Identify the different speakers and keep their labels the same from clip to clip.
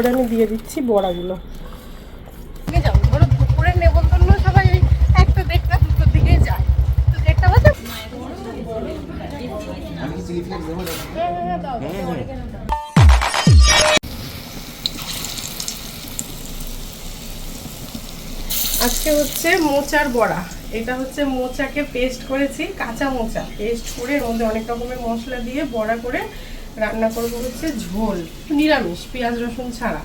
Speaker 1: তারপরে আমি দিয়ে দিচ্ছি বড়াগুলো। আজকে হচ্ছে মোচার বড়া। এটা হচ্ছে মোচাকে পেস্ট করেছি কাঁচা মোচা। পেস্ট করে এর মধ্যে অনেক রকমের মশলা দিয়ে বড়া করে রান্না করব হচ্ছে ঝোল নিরামিষ পেঁয়াজ রসুন ছাড়া।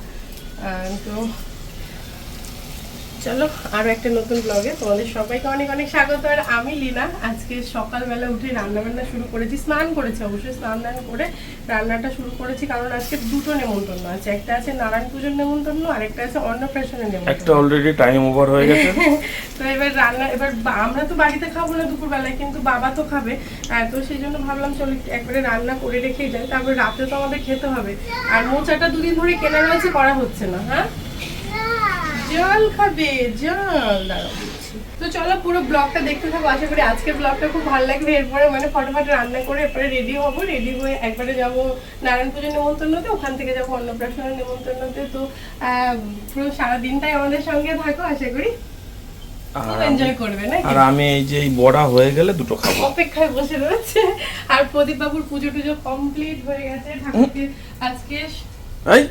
Speaker 1: তো চলো আরও একটা নতুন ব্লগে তোমাদের সবাইকে অনেক অনেক স্বাগত। আর আমি লীনা। আজকে সকালবেলা উঠে রান্না বান্না শুরু করেছি স্নান করেছি অবশ্যই স্নান দান করে রান্নাটা শুরু করেছি কারণ আজকে দুটো নেমন্তন্ন আছে। একটা আছে নারায়ণ পুজোর নেমন্তন্ন আর একটা আছে অন্নপ্রাশনের
Speaker 2: একটা
Speaker 1: নেমন্তন্ন
Speaker 2: অলরেডি টাইম ওভার হয়ে গেছে।
Speaker 1: তো এবার রান্না এবার আমরা তো বাড়িতে খাব না দুপুরবেলায় কিন্তু বাবা তো খাবে। তো সেই জন্য ভাবলাম চলো একবারে রান্না করে রেখেই যাই। তারপরে রাতে তো আমাদের খেতে হবে। আর মোচাটা দুদিন ধরে কেনা রয়েছে করা হচ্ছে না হ্যাঁ? জল খাবে জল। দাঁড়াও তো চলো পুরো ব্লগটা দেখতে থাকো। আশা করি আজকের ব্লগটা খুব ভালো লাগবে। এরপরে মানে ফটোফট রান্না করে এরপরে রেডি হব। রেডি হয়ে একবারে যাব নারায়ণ পুজোর নেমন্তন্নতে। ওখান থেকে যাব অন্নপ্রাশনের নেমন্তন্নতে। তো পুরো সারা দিনটাই আমাদের সঙ্গে থাকো আশা করি।
Speaker 2: আর আমি-
Speaker 1: এনজয় করবে না
Speaker 2: আমি এই যে বড়া হয়ে গেলে দুটো খাব।
Speaker 1: অপেক্ষায় বসে রয়েছে। আর প্রদীপ বাবুর পুজো টুজো কমপ্লিট হয়ে গেছে। ঠাকুরকে আজকে
Speaker 2: এই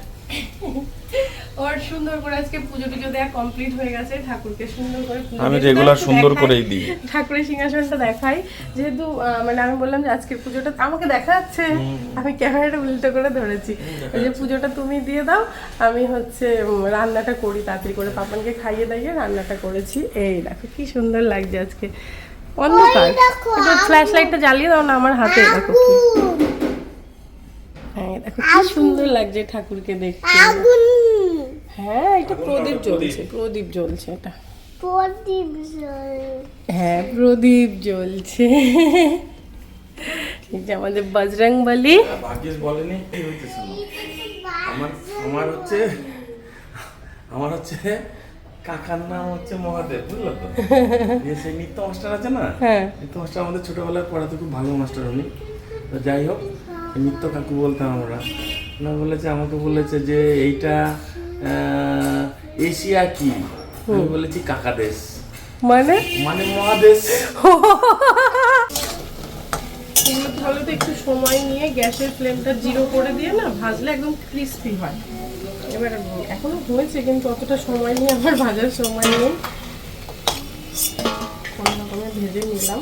Speaker 1: ওর সুন্দর করে আজকে পুজো টুজো দেওয়া কমপ্লিট হয়ে গেছে। ঠাকুরকে সুন্দর করে পুজো
Speaker 2: আমি রেগুলার সুন্দর করেই দিই।
Speaker 1: ঠাকুরের সিংহাসনটা দেখাই। যেহেতু মানে আমি বললাম যে আজকে পুজোটা আমাকে দেখা যাচ্ছে আমি ক্যামেরাটা উল্টো করে ধরেছি। ওই যে পুজোটা তুমি দিয়ে দাও। আমি হচ্ছে রান্নাটা করি তাড়াতাড়ি করে পাপানকে খাইয়ে দাইয়ে রান্নাটা করেছি। এই দেখো কি সুন্দর লাগছে আজকে। অন্ধকার। ফ্ল্যাশ লাইটটা জ্বালিয়ে দাও না আমার হাতে দেখো কি। দেখো কি সুন্দর লাগছে ঠাকুরকে দেখতে। হ্যাঁ এটা প্রদীপ জ্বলছে প্রদীপ। জ্বলছে এটা।
Speaker 3: প্রদীপ।
Speaker 1: হ্যাঁ প্রদীপ জ্বলছে। এই যে আমাদের বজরং বলি।
Speaker 2: ভাগ্যেশ বলেনি। আমার আমার হচ্ছে আমার হচ্ছে কাকার নাম হচ্ছে মহাদেব বুঝলো তো? যে সেই নিত্য মাস্টার আছে না?
Speaker 1: হ্যাঁ।
Speaker 2: নিত্য মাস্টার আমাদের ছোটবেলায় পড়াতে খুব ভালো মাস্টার উনি। তো যাই হোক নিত্য কাকু বলতাম আমরা। না বলেছে আমাকে বলেছে যে এইটা এশিয়া কি? আমি বলেছি কাকা দেশ।
Speaker 1: মানে?
Speaker 2: মানে মহাদেশ।
Speaker 1: এগুলো কি বলতো একটু সময় নিয়ে গ্যাসের ফ্লেমটা জিরো করে দিয়ে না ভাজলে একদম ক্রিস্পি হয়। এবার এখনও হয়েছে কিন্তু অতটা সময় নিয়ে আমার ভাজার সময় নেই। কোনো রকমে ভেজে নিলাম।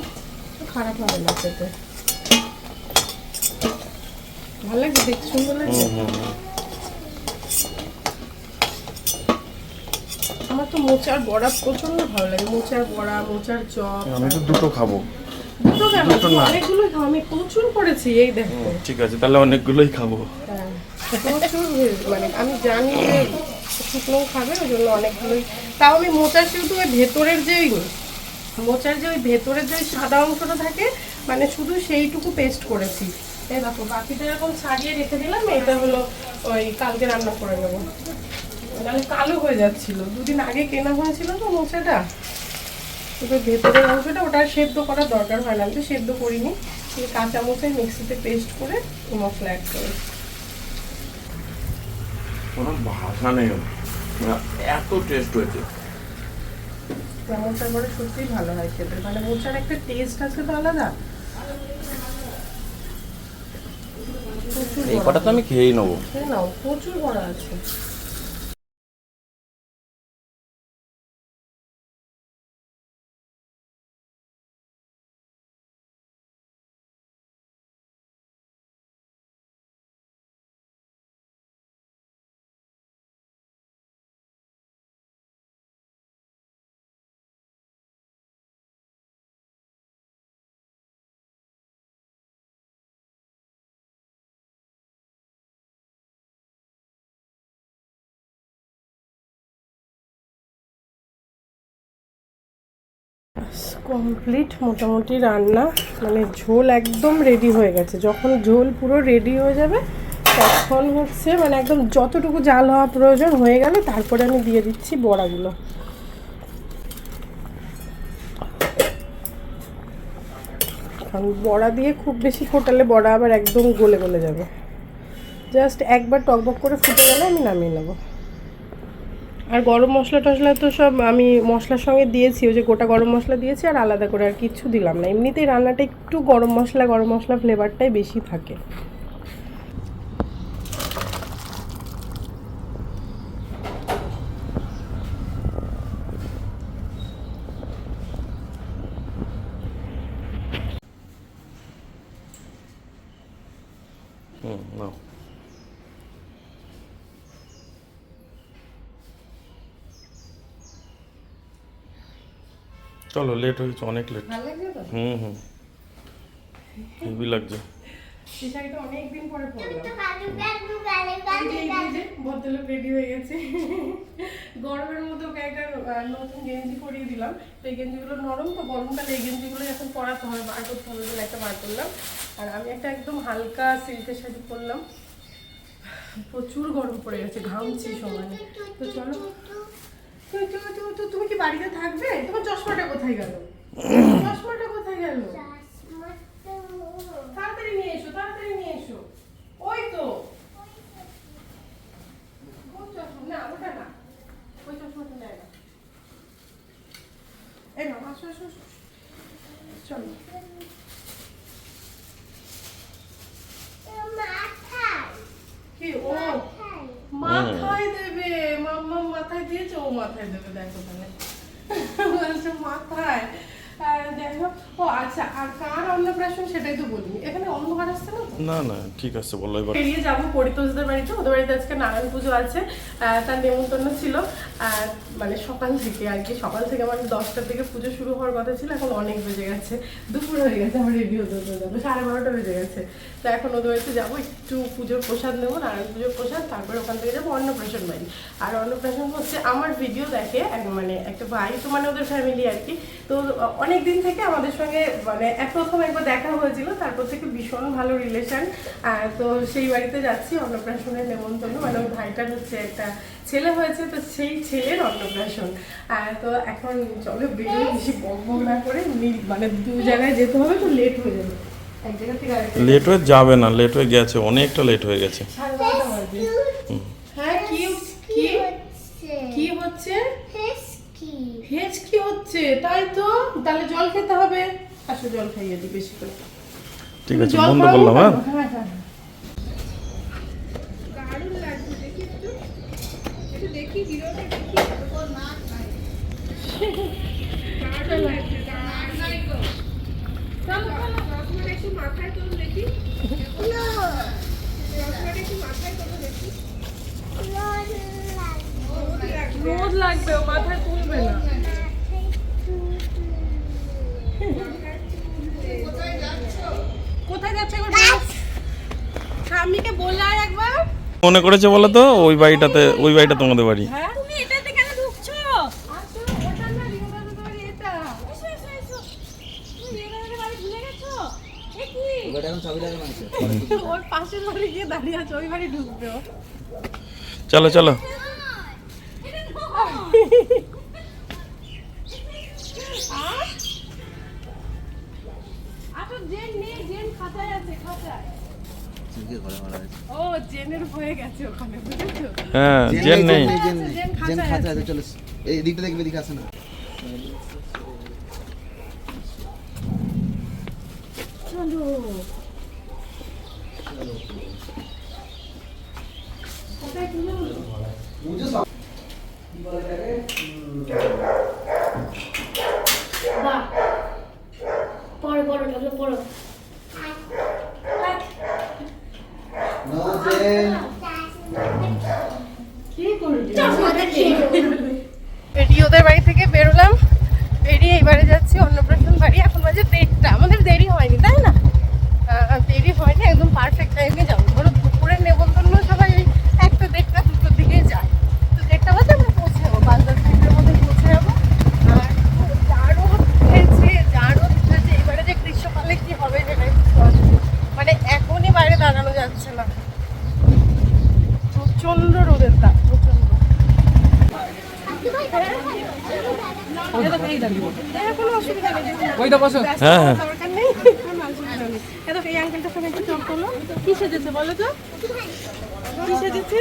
Speaker 1: খারাপ হবে না খেতে। ভালো লাগছে দেখতে সুন্দর লাগছে। আমার তো মোচার বড়া প্রচণ্ড ভালো লাগে মোচার বড়া মোচার চপ
Speaker 2: আমি তো দুটো খাব।
Speaker 1: দুটো কেন? অনেকগুলো খাও আমি প্রচুর করেছি এই দেখো।
Speaker 2: ঠিক আছে তাহলে অনেকগুলোই খাব।
Speaker 1: হ্যাঁ, প্রচুর। মানে আমি জানি যে শুকনো খাবে ওই জন্য অনেকগুলোই তাও আমি মোচার শুধু ওই ভেতরের যে মোচার যে ওই ভেতরের যে সাদা অংশটা থাকে মানে শুধু সেইটুকু পেস্ট করেছি। এই দেখো বাকিটা এরকম ছাড়িয়ে রেখে দিলাম এটা হলো ওই কালকে রান্না করে নেব। নাহলে কালো হয়ে যাচ্ছিল। দুদিন আগে কেনা হয়েছিল তো মোচাটা তবে ভেতরের অংশটা ওটা সেদ্ধ করার দরকার হয় না। আমি তো সেদ্ধ করিনি। কাঁচা মোচাই মিক্সিতে পেস্ট করে মশলা অ্যাড করে
Speaker 2: কোনো ভাষা নেই মানে এত টেস্ট হয়েছে।
Speaker 1: মোচার পরে সত্যিই ভালো হয় খেতে। মানে মোচার একটা টেস্ট আছে তো আলাদা।
Speaker 2: এই কটা তো আমি খেয়েই নেব।
Speaker 1: খেয়ে নাও প্রচুর বড় আছে। কমপ্লিট মোটামুটি রান্না মানে ঝোল একদম রেডি হয়ে গেছে। যখন ঝোল পুরো রেডি হয়ে যাবে, তখন হচ্ছে মানে একদম যতটুকু জাল হওয়া প্রয়োজন হয়ে গেলে তারপরে আমি দিয়ে দিচ্ছি বড়াগুলো। কারণ বড়া দিয়ে খুব বেশি ফোটালে বড়া আবার একদম গলে গলে যাবে। জাস্ট একবার টকবক করে ফুটে গেলে আমি নামিয়ে নেব। আর গরম মশলা টশলা তো সব আমি মশলার সঙ্গে দিয়েছি, ওই যে গোটা গরম মশলা দিয়েছি আর আলাদা করে আর কিছু দিলাম না। এমনিতেই রান্নাটা একটু গরম মশলা গরম মশলা ফ্লেভারটাই বেশি থাকে
Speaker 2: হুম নাও চলো লেট হয়েছে অনেক লেট
Speaker 1: ভালো
Speaker 2: হুম হুম। হেভি লাগছে।
Speaker 1: অনেকদিন পরে ভদ্রলোক রেডি হয়ে গেছে। গরমের মধ্যে ওকে একটা নতুন গেঞ্জি পরিয়ে দিলাম। তো এই গেঞ্জিগুলো নরম তো গরমকালে এই গেঞ্জিগুলো এখন পরাতে হবে বার করতে হবে বলে একটা বার করলাম। আর আমি একটা একদম হালকা সিল্কের শাড়ি পরলাম। প্রচুর গরম পড়ে গেছে ঘামছি সমানে তো চলো তুমি কি বাড়িতে থাকবে? তোমার চশমাটা কোথায় গেল? চশমাটা কোথায় গেল? তাড়াতাড়ি নিয়ে এসো, তাড়াতাড়ি নিয়ে এসো। ওই তো? না, ওটা না। ওই চশমাটা নেয় এই না আসো আসো। চলো কি ও মাথায় দেবে মাম্মা মাথায় দিয়েছে ও মাথায় দেবে দেখো তাহলে বলছে মাথায় আর যাই হোক ও আচ্ছা আর কার অন্নপ্রাশন সেটাই তো বলিনি এখানে অন্ধকার আসছে না
Speaker 2: না, ঠিক আছে, বলো এবার।
Speaker 1: বেরিয়ে যাব, পরিতোষদের বাড়িতে, ওদের বাড়িতে আজকে নারায়ণ পুজো আছে। তার নেমন্তন্ন ছিল। মানে সকাল থেকে আর কি, সকাল থেকে মানে দশটার থেকে পুজো শুরু হওয়ার কথা ছিল, এখন অনেক বেজে গেছে। দুপুর হয়ে গেছে, আমার রেডি হতে হতে যাব সাড়ে বারোটা বেজে গেছে। তো এখন ওদের বাড়িতে যাব, একটু পুজোর প্রসাদ নেব, নারায়ণ পুজোর প্রসাদ, তারপরে ওখান থেকে যাব অন্নপ্রাশন বাড়ি। আর অন্নপ্রাশন হচ্ছে আমার ভিডিও দেখে মানে একটা ভাই, তো মানে ওদের ফ্যামিলি আর কি। তো অনেক দিন থেকে আমাদের সঙ্গে মানে এক প্রথম একবার দেখা হয়েছিল, তারপর থেকে ভীষণ ভালো রিলেশন তো সেই বাড়িতে যাচ্ছি অন্নপ্রাশনের নেমন্তন্ন। মানে ওই ভাইটার হচ্ছে একটা ছেলে হয়েছে তো সেই ছেলের অন্নপ্রাশন। তো এখন চলো বেরিয়ে বেশি বক বক না করে মানে দু জায়গায় যেতে হবে তো লেট হয়ে যাবে। এক জায়গা থেকে আরেক জায়গায়।
Speaker 2: লেট হয়ে যাবে না লেট হয়ে গেছে অনেকটা লেট হয়ে গেছে।
Speaker 1: হ্যাঁ কি কি কি হচ্ছে? ভেজ কি হচ্ছে তাই তো? তাহলে জল খেতে হবে। আসো জল খাইয়ে দিই বেশি করে।
Speaker 2: ঠিক আছে
Speaker 1: জল
Speaker 2: বন্ধ
Speaker 1: খাওয়াবো
Speaker 2: করলাম হ্যাঁ
Speaker 1: তো? হ্যাঁ হ্যাঁ রোদ লাগবে ও মাথায় তুলবে না কোথায় যাচ্ছে একবার বলো। স্বামীকে বললে আর একবার?
Speaker 2: মনে করেছে বলো তো ওই বাড়িটাতে ওই বাড়িটা তোমাদের বাড়ি।
Speaker 1: হ্যাঁ
Speaker 4: তুমি এটাতে কেন ঢুকছো?
Speaker 1: আসো ওটা না রিওদাদের বাড়ি এটা।
Speaker 4: এসো এসো এসো। তুমি রেগারের বাড়ি ভুলে গেছো? এ কি?
Speaker 5: এবার এখন ছবি লাগানো আছে
Speaker 1: ওর পাশের বাড়ি গিয়ে দাঁড়িয়ে আছে ওই বাড়ি ঢুকবে ও।
Speaker 2: চলো চলো।
Speaker 1: নেই জেন খাতায় আছে খাতায়।
Speaker 5: চিনকে ঘরে মারা আছে
Speaker 1: ও জেনের হয়ে গেছে ওখানে বুঝেছ?
Speaker 2: হ্যাঁ জেন নেই
Speaker 5: জেন
Speaker 1: আছে, জেন
Speaker 5: খাঁচা
Speaker 1: আছে।
Speaker 5: চলো এই দিকটা দেখবে দিকে আসে না।
Speaker 1: চলো। কোথায় তুলে হলো?
Speaker 3: বাহ। পড়ো পড়ো ঠাকুর পড়ো।
Speaker 5: নো জেন
Speaker 1: কি করবি
Speaker 4: বেরিয়ে ওদের বাড়ি থেকে বেরোলাম। বেরিয়ে এবারে যাচ্ছি, অন্নপ্রাশন বাড়ি। এখন বাজে দেড়টা। আমাদের দেরি হয়নি, তাই না? দেরি হয়নি, একদম পারফেক্ট টাইমে যাব ধরো দুপুরের নেবন্তন্ন সবাই ওই একটা দেড়টা দুটোর দিকে যায় তো দেড়টা বাজে আমরা পৌঁছে যাব পাঁচ দশ মিনিটের মধ্যে পৌঁছে যাব আর যা রোদ উঠেছে যা রোদ উঠেছে এবারে যে গ্রীষ্মকালে কি হবে সেটাই বুঝতে পারছি না। মানে এখনই বাইরে দাঁড়ানো যাচ্ছে না প্রচণ্ড রোদের তাপ প্রচণ্ড অসুবিধা নেই
Speaker 2: হ্যাঁ হ্যাঁ।
Speaker 1: কি সেজেছে বলো তো? কি সেজেছে?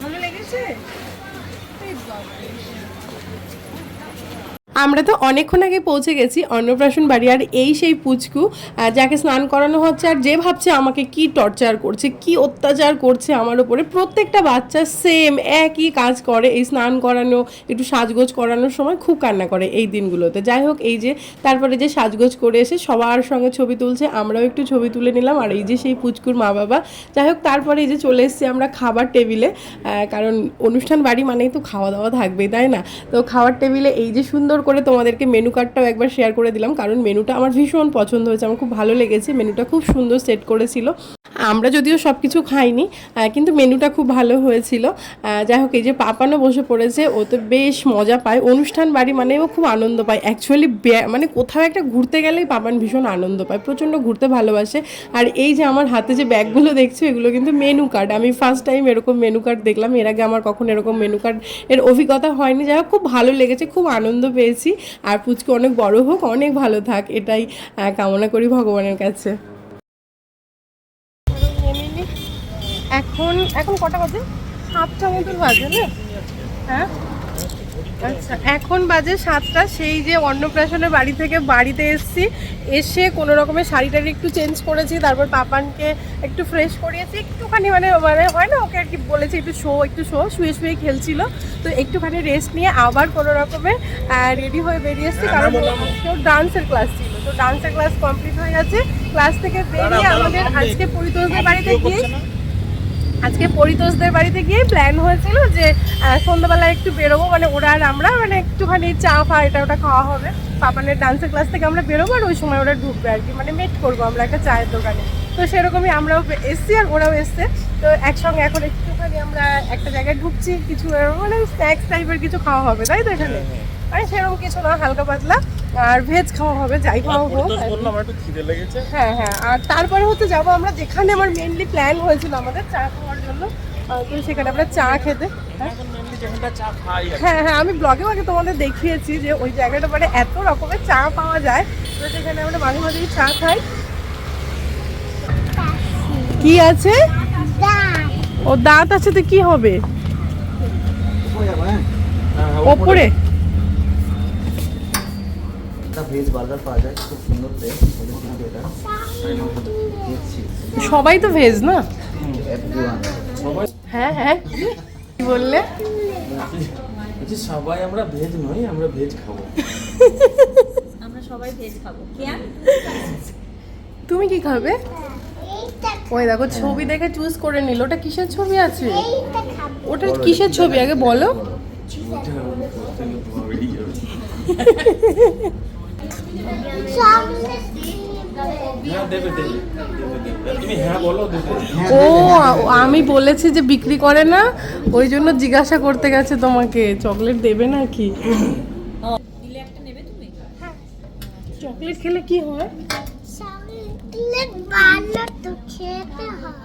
Speaker 1: ভালো লেগেছে? আমরা তো অনেকক্ষণ আগে পৌঁছে গেছি অন্নপ্রাশন বাড়ি আর এই সেই পুচকু যাকে স্নান করানো হচ্ছে আর যে ভাবছে আমাকে কি টর্চার করছে, কি অত্যাচার করছে আমার উপরে। প্রত্যেকটা বাচ্চা সেম একই কাজ করে, এই স্নান করানো, একটু সাজগোজ করানোর সময় খুব কান্না করে এই দিনগুলোতে। যাই হোক, এই যে তারপরে যে সাজগোজ করে এসে সবার সঙ্গে ছবি তুলছে, আমরাও একটু ছবি তুলে নিলাম। আর এই যে সেই পুচকুর মা বাবা, যাই হোক, তারপরে এই যে চলে এসেছি আমরা খাবার টেবিলে কারণ অনুষ্ঠান বাড়ি মানেই তো খাওয়া দাওয়া থাকবেই, তাই না? তো খাওয়ার টেবিলে এই যে সুন্দর করে তোমাদেরকে মেনু কার্ডটাও একবার শেয়ার করে দিলাম, কারণ মেনুটা আমার ভীষণ পছন্দ হয়েছে, আমার খুব ভালো লেগেছে মেনুটা খুব সুন্দর সেট করেছিল। আমরা যদিও সব কিছু খাইনি কিন্তু মেনুটা খুব ভালো হয়েছিল। যাই হোক, এই যে পাপানো বসে পড়েছে, ও তো বেশ মজা পায়। অনুষ্ঠান বাড়ি মানে ও খুব আনন্দ পায়। অ্যাকচুয়ালি মানে কোথাও একটা ঘুরতে গেলেই পাপান ভীষণ আনন্দ পায়, প্রচণ্ড ঘুরতে ভালোবাসে। আর এই যে আমার হাতে যে ব্যাগগুলো দেখছ, এগুলো কিন্তু মেনু কার্ড আমি ফার্স্ট টাইম এরকম মেনু কার্ড দেখলাম, এর আগে আমার কখনো এরকম মেনু কার্ড এর অভিজ্ঞতা হয়নি। যাই হোক, খুব ভালো লেগেছে, খুব আনন্দ পেয়েছি। আর পুচকে অনেক বড় হোক, অনেক ভালো থাক, এটাই কামনা করি ভগবানের কাছে। এখন এখন কটা বাজে? সাতটা মতন বাজে না? হ্যাঁ? আচ্ছা এখন বাজে সাতটা সেই যে অন্নপ্রাশনের বাড়ি থেকে বাড়িতে এসেছি এসে কোনো রকমের শাড়ি টাড়ি একটু চেঞ্জ করেছি তারপর পাপানকে একটু ফ্রেশ করিয়েছি একটুখানি মানে মানে হয় না ওকে আর কি বলেছি একটু শো একটু শো শুয়ে শুয়ে খেলছিল তো একটুখানি রেস্ট নিয়ে আবার কোনো রকমের রেডি হয়ে বেরিয়ে এসেছি কারণ ওর ডান্সের ক্লাস ছিল তো ডান্সের ক্লাস কমপ্লিট হয়ে গেছে ক্লাস থেকে বেরিয়ে আমাদের আজকে পরিতোষদের বাড়িতে গিয়ে আজকে পরিতোষদের বাড়িতে গিয়ে প্ল্যান হয়েছিল যে আহ, সন্ধ্যাবেলায় একটু বেরোবো মানে ওরা আর আমরা মানে একটুখানি চা ফা এটা ওটা খাওয়া হবে। পাপানের ডান্সের ক্লাস থেকে আমরা বেরোবো আর ওই সময় ওরা ঢুকবে আর কি মানে মেট করব আমরা একটা চায়ের দোকানে। তো সেরকমই আমরাও এসছি আর ওরাও এসছে। তো একসঙ্গে এখন একটুখানি আমরা একটা জায়গায় ঢুকছি কিছু মানে স্ন্যাক্স টাইপের কিছু খাওয়া হবে তাই তো এখানে? মানে সেরকম কিছু না হালকা পাতলা। আর ভেজ খাওয়া হবে যাই খাওয়া হোক। আর কি।
Speaker 2: বললাম একটু খিদে লেগেছে।
Speaker 1: হ্যাঁ হ্যাঁ আর তারপরে হচ্ছে যাব আমরা যেখানে আমার মেনলি প্ল্যান হয়েছিল আমাদের চা খাওয়ার জন্য তো সেখানে আমরা চা খেতে হ্যাঁ।
Speaker 2: চা
Speaker 1: হ্যাঁ হ্যাঁ আমি ব্লগেও আগে তোমাদের দেখিয়েছি যে ওই জায়গাটা মানে এত রকমের চা পাওয়া যায় তো সেখানে আমরা মাঝে মাঝে চা খাই। কি আছে? ও দাঁত আছে তো কি হবে?
Speaker 5: হ্যাঁ?
Speaker 1: ওপরে?
Speaker 5: ভেজ বার্গার পাওয়া যায় খুব সুন্দর টেস্ট এটা।
Speaker 1: সবাই তো ভেজ না? হ্যাঁ হ্যাঁ। কি বললে?
Speaker 2: সবাই আমরা ভেজ নই আমরা ভেজ খাব।
Speaker 6: আমরা সবাই ভেজ খাব।
Speaker 1: তুমি কি খাবে? ওই দেখো ছবি দেখে চুজ করে নিল। ওটা কিসের ছবি আছে? ওটা কিসের ছবি? আগে বলো। ও আমি বলেছি যে বিক্রি করে না ওই জন্য জিজ্ঞাসা করতে গেছে তোমাকে চকলেট দেবে নাকি?
Speaker 6: দিলে একটা নেবে তুমি
Speaker 1: চকলেট খেলে কি হয়
Speaker 4: চকলেট ভালো তো খেতে হয়?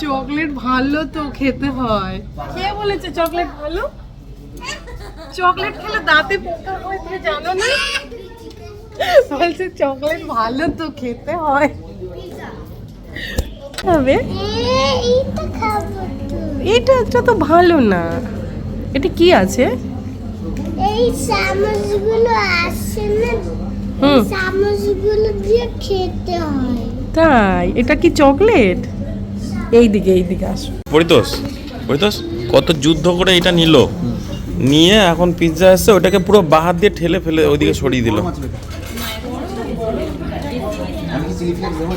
Speaker 1: চকলেট ভালো তো খেতে হয়। কে বলেছে চকলেট ভালো? চকলেট খেলে দাঁতে পোকা হয় তুমি জানো না? বলছে চকলেট ভালো তো খেতে হয়। হবে এটা এটা তো ভালো না। এটা কি আছে?
Speaker 4: এই চামচগুলো আসে না?
Speaker 1: হুম।
Speaker 4: চামচগুলো দিয়ে খেতে হয়।
Speaker 1: তাই? এটা কি চকলেট? এই দিকে এই দিকে আসো।
Speaker 2: পরিতোষ পরিতোষ কত যুদ্ধ করে এটা নিল? নিয়ে এখন পিৎজা এসছে ওটাকে পুরো বাহার দিয়ে ঠেলে ফেলে ওইদিকে সরিয়ে দিল।
Speaker 5: আমি কি চিলি ফ্লেক্স দেবো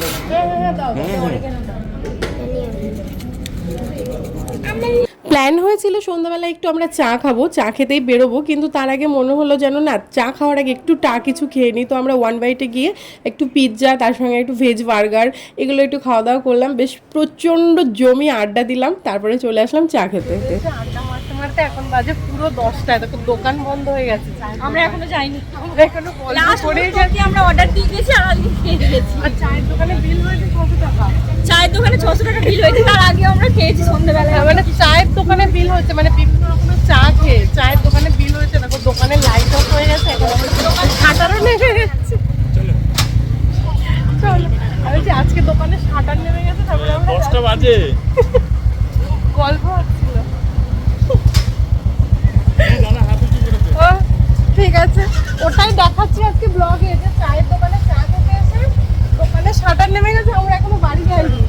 Speaker 1: প্ল্যান হয়েছিল সন্ধ্যাবেলা একটু আমরা চা খাব চা খেতেই বেরোবো কিন্তু তার আগে মনে হলো যেন না চা খাওয়ার আগে একটু টা কিছু খেয়ে নিই। তো আমরা ওয়ান বাইটে গিয়ে একটু পিৎজা তার সঙ্গে একটু ভেজ বার্গার এগুলো একটু খাওয়া দাওয়া করলাম। বেশ প্রচণ্ড জমি আড্ডা দিলাম তারপরে চলে আসলাম চা খেতে আড্ডা মারতে মারতে এখন বাজে পুরো দশটা দেখো দোকান বন্ধ হয়ে গেছে
Speaker 6: আমরা এখনও যাইনি।
Speaker 1: আমরা এখনও
Speaker 6: আমরা অর্ডার দিয়ে গেছি আর আজকে খেয়ে গেছি
Speaker 1: আর চায়ের দোকানে বিল হয়েছে কত টাকা।
Speaker 6: চায়ের দোকানে ছশো টাকা বিল হয়েছে তার আগে আমরা খেয়েছি সন্ধ্যেবেলায়।
Speaker 1: মানে চায়ের দোকানে বিল হয়েছে মানে বিভিন্ন রকমের চা খেয়ে চায়ের দোকানে বিল হয়েছে দেখো দোকানে লাইট অফ হয়ে গেছে এখন শাটারও নেমে গেছে। চলো। আমি আজকে দোকানে শাটার নেমে গেছে তারপরে আমরা
Speaker 2: দশটা বাজে।
Speaker 1: গল্প হচ্ছিল। ঠিক আছে। ওটাই দেখাচ্ছি আজকে ব্লগে যে চায়ের দোকানে চা খেতে এসে দোকানে শাটার নেমে গেছে আমরা এখনও বাড়ি যাইনি।